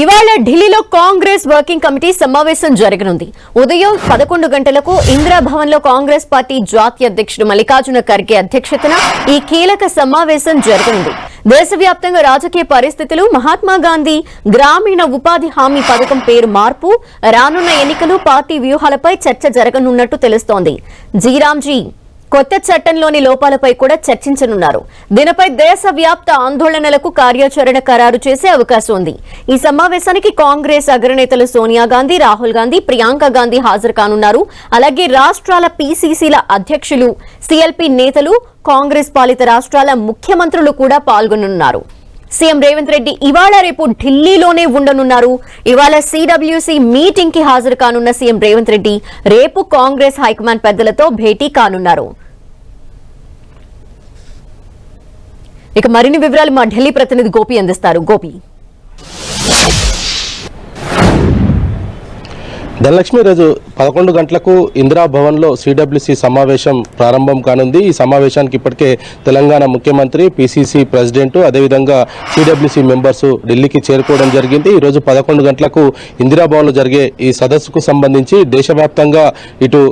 ఇవాళ ఢిల్లీలో Congress working committee సమావేశం జరగనుంది. ఉదయం పదకొండు గంటలకు ఇందిరాభవన్లో కాంగ్రెస్ పార్టీ జాతీయ అధ్యక్షుడు మల్లికార్జున ఖర్గే అధ్యక్షతన ఈ కీలక సమావేశం జరగనుంది. దేశవ్యాప్తంగా రాజకీయ పరిస్థితులు మహాత్మా గాంధీ గ్రామీణ ఉపాధి హామీ పథకం పేరు మార్పు రానున్న ఎన్నికలు పార్టీ వ్యూహాలపై చర్చ జరగనున్నట్టు తెలుస్తోంది. జీరాంజీ కొత్త చట్టంలోని లోపాలపై కూడా చర్చించనున్నారు. దీనిపై దేశవ్యాప్త ఆందోళనలకు కార్యాచరణ ఖరారు చేసే అవకాశం ఉంది. ఈ సమావేశానికి కాంగ్రెస్ అగ్రనేతలు సోనియా గాంధీ రాహుల్ గాంధీ ప్రియాంక గాంధీ హాజరు కానున్నారు. అలాగే రాష్ట్రాల పీసీసీల అధ్యక్షులు సీఎల్పీ నేతలు కాంగ్రెస్ పాలిత రాష్ట్రాల ముఖ్యమంత్రులు కూడా పాల్గొనున్నారు సీఎం రేవంత్ రెడ్డి ఇవాళ రేపు ఢిల్లీలోనే ఉండనున్నారు. ఇవాళ సిడబ్ల్యూసీ మీటింగ్కి హాజరు కానున్న సీఎం రేవంత్ రెడ్డి రేపు కాంగ్రెస్ హైకమాండ్ పెద్దలతో భేటీ కానున్నారు. ఇక మరిన్ని వివరాలు మా ఢిల్లీ ప్రతినిధి గోపి అందిస్తారు. గోపి. ధనలక్ష్మి రోజు పదకొండు గంటలకు ఇందిరా భవన్లో సిడబ్ల్యూసి సమావేశం ప్రారంభం కానుంది. ఈ సమావేశానికి ఇప్పటికే తెలంగాణ ముఖ్యమంత్రి పిసిసి ప్రెసిడెంట్ అదేవిధంగా సిడబ్ల్యూసి మెంబర్స్ ఢిల్లీకి చేరుకోవడం జరిగింది. ఈరోజు పదకొండు గంటలకు ఇందిరా భవన్లో జరిగే ఈ సదస్సుకు సంబంధించి దేశవ్యాప్తంగా ఇటు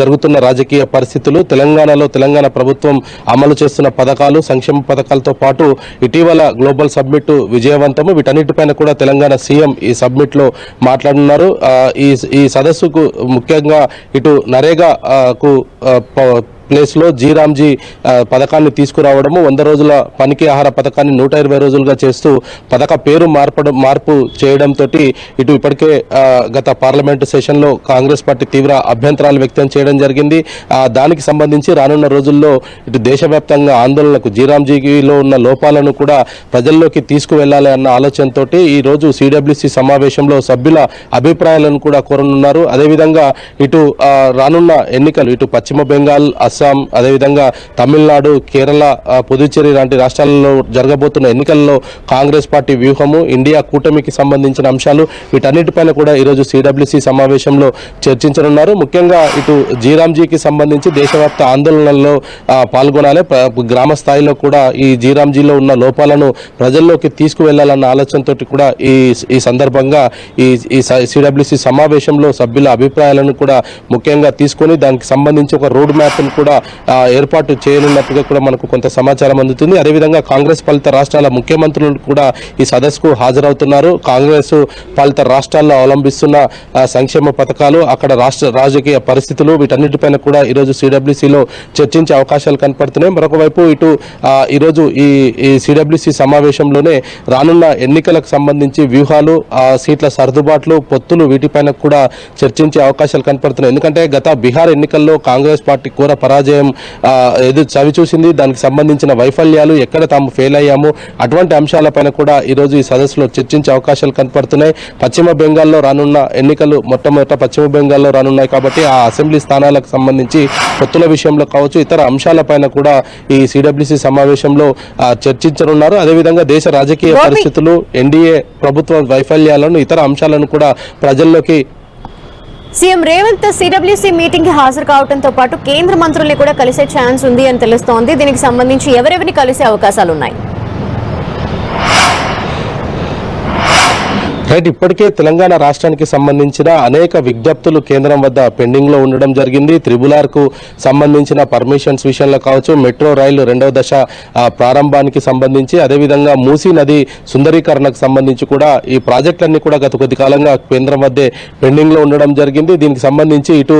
జరుగుతున్న రాజకీయ పరిస్థితులు తెలంగాణలో తెలంగాణ ప్రభుత్వం అమలు చేస్తున్న పథకాలు సంక్షేమ పథకాలతో పాటు ఇటీవల గ్లోబల్ సబ్మిట్ విజయవంతము. వీటన్నిటిపైన కూడా తెలంగాణ సీఎం ఈ సబ్మిట్లో మాట్లాడున్నారు. ఈ ఈ సదస్సుకు ముఖ్యంగా ఇటు నరేగా కు ప్లేస్లో జీరామ్జీ పథకాన్ని తీసుకురావడము వంద రోజుల పనికి ఆహార పథకాన్ని నూట ఇరవై రోజులుగా చేస్తూ పథక పేరు మార్పడం మార్పు చేయడంతో ఇటు ఇప్పటికే గత పార్లమెంటు సెషన్లో కాంగ్రెస్ పార్టీ తీవ్ర అభ్యంతరాలు వ్యక్తం చేయడం జరిగింది. దానికి సంబంధించి రానున్న రోజుల్లో ఇటు దేశవ్యాప్తంగా ఆందోళనకు జీరామ్జీలో ఉన్న లోపాలను కూడా ప్రజల్లోకి తీసుకువెళ్ళాలి అన్న ఆలోచనతో ఈ రోజు సిడబ్ల్యూసి సమావేశంలో సభ్యుల అభిప్రాయాలను కూడా కోరనున్నారు. అదేవిధంగా ఇటు రానున్న ఎన్నికలు ఇటు పశ్చిమ బెంగాల్ అస్సాం అదేవిధంగా తమిళనాడు కేరళ పుదుచ్చేరి లాంటి రాష్ట్రాలలో జరగబోతున్న ఎన్నికల్లో కాంగ్రెస్ పార్టీ వ్యూహము ఇండియా కూటమికి సంబంధించిన అంశాలు వీటన్నిటిపైన కూడా ఈరోజు సిడబ్ల్యూసి సమావేశంలో చర్చించనున్నారు. ముఖ్యంగా ఇటు జీరాంజీకి సంబంధించి దేశవ్యాప్త ఆందోళనల్లో పాల్గొనాలి. గ్రామ స్థాయిలో కూడా ఈ జీరామ్జీలో ఉన్న లోపాలను ప్రజల్లోకి తీసుకువెళ్ళాలన్న ఆలోచనతో కూడా ఈ ఈ సందర్భంగా ఈ ఈ సిడబ్ల్యూసి సమావేశంలో సభ్యుల అభిప్రాయాలను కూడా ముఖ్యంగా తీసుకొని దానికి సంబంధించి ఒక రోడ్ మ్యాప్ను కూడా కూడా ఏర్పాటు చేయనున్నట్టుగా కూడా మనకు కొంత సమాచారం అందుతుంది. అదేవిధంగా కాంగ్రెస్ పాలిత రాష్ట్రాల ముఖ్యమంత్రులు కూడా ఈ సదస్సుకు హాజరవుతున్నారు. కాంగ్రెస్ పాలిత రాష్ట్రాల్లో అవలంబిస్తున్న సంక్షేమ పథకాలు అక్కడ రాష్ట్ర రాజకీయ పరిస్థితులు వీటన్నిటిపైన కూడా ఈరోజు సిడబ్ల్యూసీలో చర్చించే అవకాశాలు కనపడుతున్నాయి. మరొక వైపు ఇటు ఈరోజు ఈ ఈ సిడబ్ల్యూసి సమావేశంలోనే రానున్న ఎన్నికలకు సంబంధించి వ్యూహాలు ఆ సీట్ల సర్దుబాట్లు పొత్తులు వీటిపైన కూడా చర్చించే అవకాశాలు కనపడుతున్నాయి. ఎందుకంటే గత బీహార్ ఎన్నికల్లో కాంగ్రెస్ పార్టీ కూర పరాజయం ఆ, ఎదురు చవి చూసింది దానికి సంబంధించిన వైఫల్యాలు ఎక్కడ తాము ఫెయిల్ అయ్యాము అటువంటి అంశాలపైన కూడా ఈరోజు ఈ సదస్సులో చర్చించే అవకాశాలు కనపడుతున్నాయి పశ్చిమ బెంగాల్లో రానున్న ఎన్నికలు మొట్టమొదట పశ్చిమ బెంగాల్లో రానున్నాయి కాబట్టి ఆ అసెంబ్లీ స్థానాలకు సంబంధించి పొత్తుల విషయంలో కావచ్చు ఇతర అంశాలపైన కూడా ఈ సిడబ్ల్యూసి సమావేశంలో చర్చించనున్నారు అదేవిధంగా దేశ రాజకీయ. పరిస్థితులు ఎన్డీఏ ప్రభుత్వ వైఫల్యాలను ఇతర అంశాలను కూడా ప్రజల్లోకి సీఎం రేవంత్ సిడబ్ల్యూసీ మీటింగ్కి హాజరు కావడంతో పాటు కేంద్ర మంత్రుల్ని కూడా కలిసే ఛాన్స్ ఉంది అని తెలుస్తోంది. దీనికి సంబంధించి ఎవరెవరిని కలిసే అవకాశాలు రైట్ ఇప్పటికే తెలంగాణ రాష్ట్రానికి సంబంధించిన అనేక విజ్ఞప్తులు కేంద్రం వద్ద పెండింగ్లో ఉండడం జరిగింది. త్రిబులార్కు సంబంధించిన పర్మిషన్స్ విషయంలో కావచ్చు మెట్రో రైలు రెండవ దశ ప్రారంభానికి సంబంధించి అదేవిధంగా మూసీ నది సుందరీకరణకు సంబంధించి కూడా ఈ ప్రాజెక్టులన్నీ కూడా గత కొద్ది కాలంగా కేంద్రం వద్దే పెండింగ్లో ఉండడం జరిగింది. దీనికి సంబంధించి ఇటు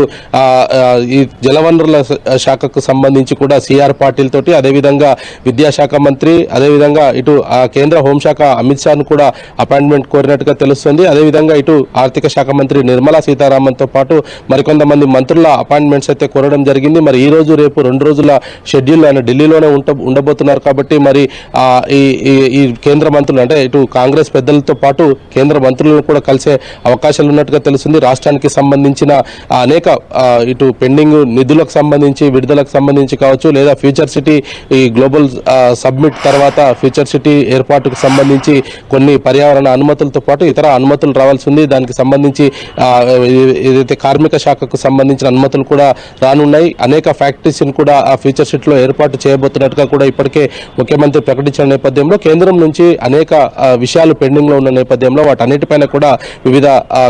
ఈ జలవనరుల శాఖకు సంబంధించి కూడా సిఆర్ పాటిల్ తోటి అదేవిధంగా విద్యాశాఖ మంత్రి అదేవిధంగా ఇటు ఆ కేంద్ర హోంశాఖ అమిత్ షాను కూడా అపాయింట్మెంట్ కోరినట్టుగా తెలుస్తుంది. అదేవిధంగా ఇటు ఆర్థిక శాఖ మంత్రి నిర్మలా సీతారామన్తో పాటు మరికొంతమంది మంత్రుల అపాయింట్మెంట్స్ అయితే కోరడం జరిగింది. మరి ఈ రోజు రేపు రెండు రోజుల షెడ్యూల్ ఆయన ఢిల్లీలోనే ఉంట ఉండబోతున్నారు కాబట్టి మరి ఈ ఈ- ఈ కేంద్ర మంత్రులు అంటే ఇటు కాంగ్రెస్ పెద్దలతో పాటు కేంద్ర మంత్రులను కూడా కలిసే అవకాశాలు ఉన్నట్టుగా తెలుస్తుంది. రాష్ట్రానికి సంబంధించిన అనేక ఇటు పెండింగ్ నిధులకు సంబంధించి విడుదలకు సంబంధించి కావచ్చు లేదా ఫ్యూచర్ సిటీ ఈ గ్లోబల్ సబ్మిట్ తర్వాత ఫ్యూచర్ సిటీ ఏర్పాటుకు సంబంధించి కొన్ని పర్యావరణ అనుమతులతో పాటు ఇతర అనుమతులు రావాల్సి ఉంది దానికి సంబంధించి ఏదైతే కార్మిక శాఖకు సంబంధించిన అనుమతులు కూడా రానున్నాయి. అనేక ఫ్యాక్టరీస్ కూడా ఆ ఫ్యూచర్ షీట్లో ఏర్పాటు చేయబోతున్నట్టుగా కూడా ఇప్పటికే ముఖ్యమంత్రి ప్రకటించిన నేపథ్యంలో కేంద్రం నుంచి అనేక విషయాలు పెండింగ్లో ఉన్న నేపథ్యంలో వాటన్నిటిపైన కూడా వివిధ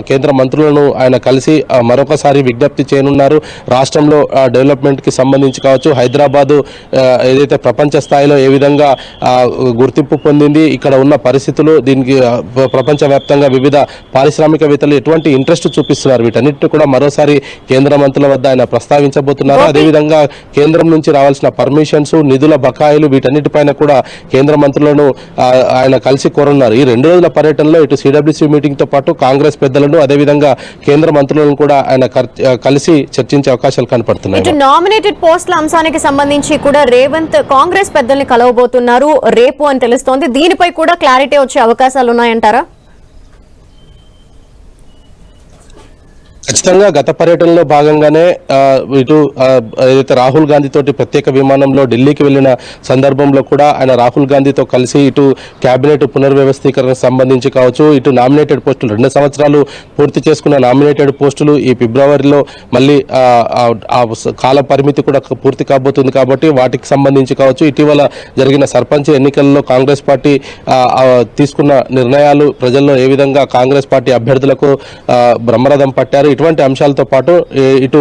కేంద్ర మంత్రులను ఆయన కలిసి మరొకసారి విజ్ఞప్తి చేయనున్నారు. రాష్ట్రంలో డెవలప్మెంట్కి సంబంధించి కావచ్చు హైదరాబాదు ఏదైతే ప్రపంచ స్థాయిలో ఏ విధంగా గుర్తింపు పొందింది ఇక్కడ ఉన్న పరిస్థితులు దీనికి ఆ, ప్రపంచవ్యాప్తంగా వివిధ పారిశ్రామికవేత్తలు ఎటువంటి ఇంట్రెస్ట్ చూపిస్తున్నారు? వీటన్నిటిని కూడా మరోసారి కేంద్ర మంత్రుల వద్ద ఆయన ప్రస్తావించబోతున్నారు? అదేవిధంగా కేంద్రం నుంచి రావాల్సిన పర్మిషన్స్ నిధుల బకాయిలు వీటన్నిటిపైన కూడా కేంద్ర మంత్రులను ఆయన కలిసి కోరున్నారు ఈ రెండు రోజుల పర్యటనలో ఇటు సిడబ్ల్యూసీ మీటింగ్తో పాటు కాంగ్రెస్ పెద్దలను అదేవిధంగా కేంద్ర మంత్రులను కూడా ఆయన కలిసి చర్చించే అవకాశాలు కనపడుతున్నాయి. ఇటు నామినేటెడ్ పోస్టుల అంశానికి సంబంధించి కూడా రేవంత్ కాంగ్రెస్ పెద్దల్ని కలవబోతున్నారు. రేపు అని తెలుస్తోంది. దీనిపై కూడా క్లారిటీ వచ్చే అవకాశాలు ఉన్నాయంటారా? ఖచ్చితంగా గత పర్యటనలో భాగంగానే ఇటు ఏదైతే రాహుల్ గాంధీతోటి ప్రత్యేక విమానంలో ఢిల్లీకి వెళ్ళిన సందర్భంలో కూడా ఆయన రాహుల్ గాంధీతో కలిసి ఇటు కేబినెట్ పునర్వ్యవస్థీకరణ సంబంధించి కావచ్చు ఇటు నామినేటెడ్ పోస్టులు రెండు సంవత్సరాలు పూర్తి చేసుకున్న నామినేటెడ్ పోస్టులు ఈ ఫిబ్రవరిలో మళ్ళీ ఆ, కాల పరిమితి కూడా పూర్తి కాబోతుంది కాబట్టి వాటికి సంబంధించి కావచ్చు ఇటీవల జరిగిన సర్పంచ్ ఎన్నికల్లో కాంగ్రెస్ పార్టీ తీసుకున్న నిర్ణయాలు ప్రజల్లో ఏ విధంగా కాంగ్రెస్ పార్టీ అభ్యర్థులకు బ్రహ్మరథం పట్టారు ఇటువంటి అంశాలతో పాటు ఇటు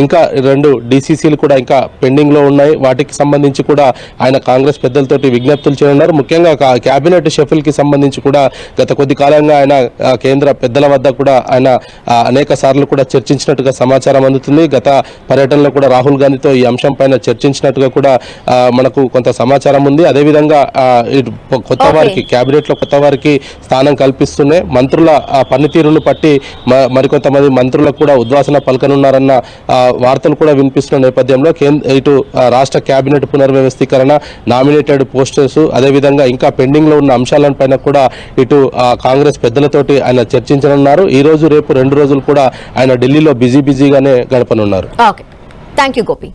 ఇంకా రెండు డిసిసిలు కూడా ఇంకా పెండింగ్లో ఉన్నాయి. వాటికి సంబంధించి కూడా ఆయన కాంగ్రెస్ పెద్దలతోటి విజ్ఞప్తులు చేయనున్నారు. ముఖ్యంగా కా- కేబినెట్ షెఫిల్కి సంబంధించి కూడా గత కొద్ది కాలంగా ఆయన కేంద్ర పెద్దల వద్ద కూడా ఆయన అనేక సార్లు కూడా చర్చించినట్టుగా సమాచారం అందుతుంది. గత పర్యటనలో కూడా రాహుల్ గాంధీతో ఈ అంశం పైన చర్చించినట్టుగా కూడా మనకు కొంత సమాచారం ఉంది. అదేవిధంగా కొత్త. వారికి కేబినెట్లో కొత్త వారికి స్థానం కల్పిస్తూనే మంత్రుల పనితీరును పట్టి మరికొంతమంది మంత్రులకు కూడా ఉద్వాసన పలకనున్నారన్న వార్తలు కూడా వినిపిస్తున్న నేపథ్యంలో కేంద్ర ఇటు రాష్ట్ర కేబినెట్ పునర్వ్యవస్థీకరణ నామినేటెడ్ పోస్టర్స్ అదేవిధంగా ఇంకా పెండింగ్లో ఉన్న అంశాలపైన కూడా ఇటు కాంగ్రెస్ పెద్దలతోటి ఆయన చర్చించనున్నారు. ఈ రోజు రేపు రెండు రోజులు కూడా ఆయన ఢిల్లీలో బిజీ బిజీగానే గడపనున్నారు. Thank you Gopi.